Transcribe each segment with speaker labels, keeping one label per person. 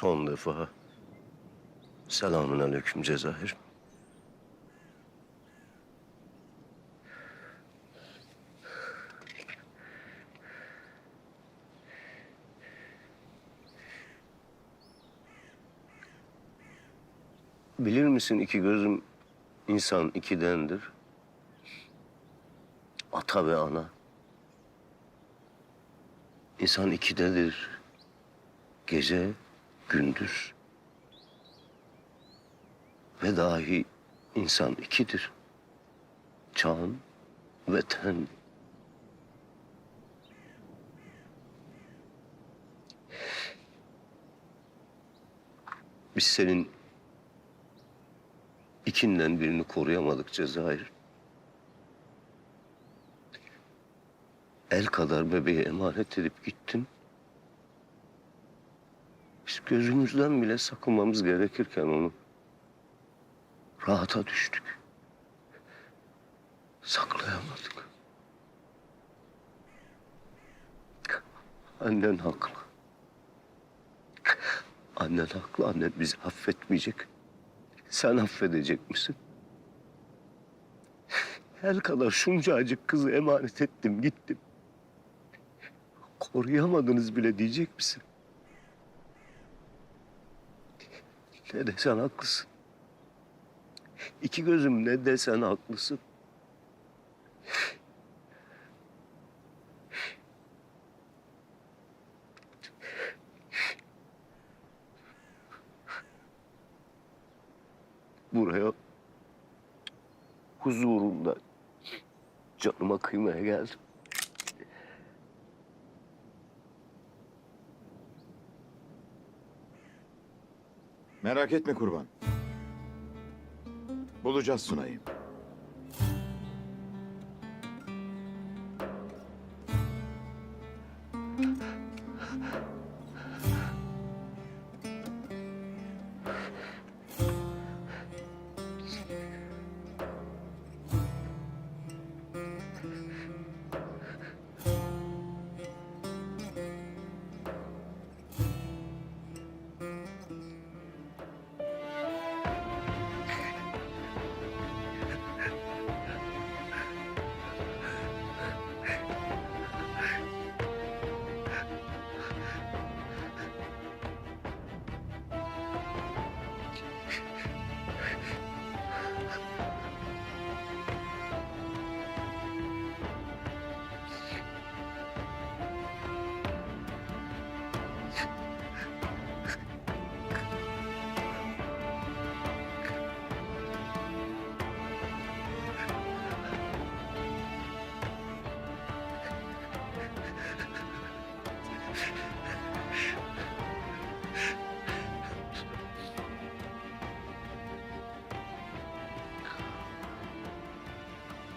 Speaker 1: son defa selamün aleyküm Cezayir. Bilir misin iki gözüm insan ikidendir. Ata ve ana. İnsan ikidedir. Gece, gündüz. Ve dahi insan ikidir. Can ve ten. Biz senin ikinden birini koruyamadık Cezayir. El kadar bebeği emanet edip gittin. Biz gözümüzden bile sakınmamız gerekirken onu rahata düştük. Saklayamadık. Annen haklı. Annen haklı. Annen bizi affetmeyecek. Sen affedecek misin? El kadar şuncacık kızı emanet ettim gittim. Koruyamadınız bile diyecek misin? Ne desen haklısın. İki gözüm ne desen haklısın. Buraya huzurunda canıma kıymaya geldim.
Speaker 2: Merak etme kurban. Bulacağız Sunay'ı.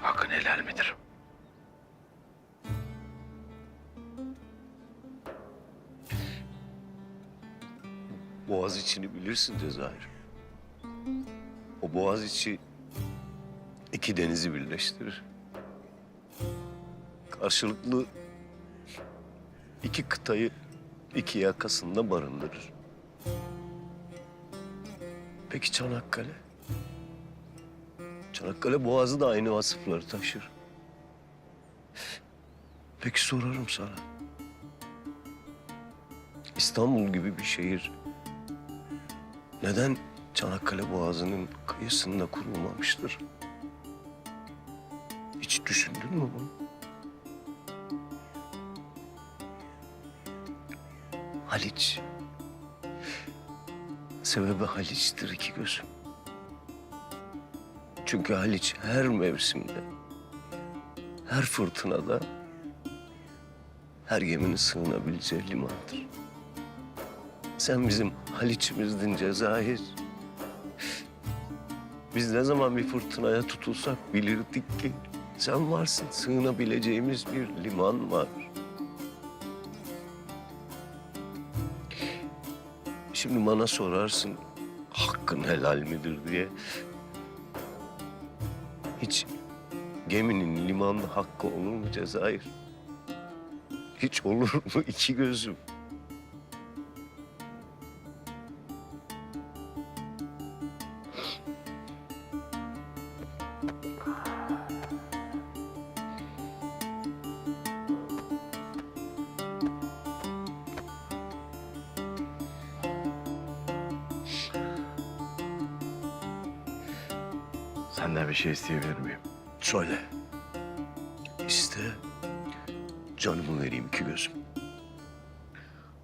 Speaker 1: Hakkın helal midir? Boğaz içini bilirsin Cezayir. O boğaz içi iki denizi birleştirir. Karşılıklı iki kıtayı iki yakasında barındırır. Peki Çanakkale? Çanakkale Boğazı da aynı vasıfları taşır. Peki sorarım sana. İstanbul gibi bir şehir neden Çanakkale Boğazı'nın kıyısında kurulmamıştır? Hiç düşündün mü bunu? Haliç. Sebebi Haliç'tir iki gözüm. Çünkü Haliç her mevsimde, her fırtınada, her geminin sığınabileceği limandır. Sen bizim Haliç'imizdin Cezayir. Biz ne zaman bir fırtınaya tutulsak bilirdik ki sen varsın, sığınabileceğimiz bir liman var. Şimdi bana sorarsın hakkın helal midir diye. Hiç geminin limanda hakkı olur mu Cezayir? Hiç olur mu iki gözüm?
Speaker 3: Senden bir şey isteyebilir miyim?
Speaker 1: Söyle. İste. Canımı vereyim iki gözüm.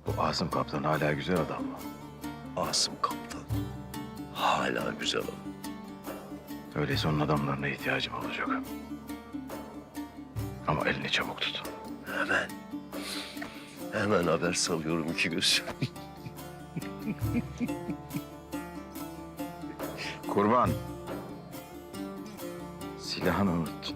Speaker 3: Bu Asım Kaptan hala güzel adam mı?
Speaker 1: Asım Kaptan. Hala güzel adam.
Speaker 3: Öyleyse onun adamlarına ihtiyacım olacak. Ama elini çabuk tut.
Speaker 1: Hemen. Hemen haber salıyorum iki gözüm.
Speaker 3: Kurban. Silahını unut.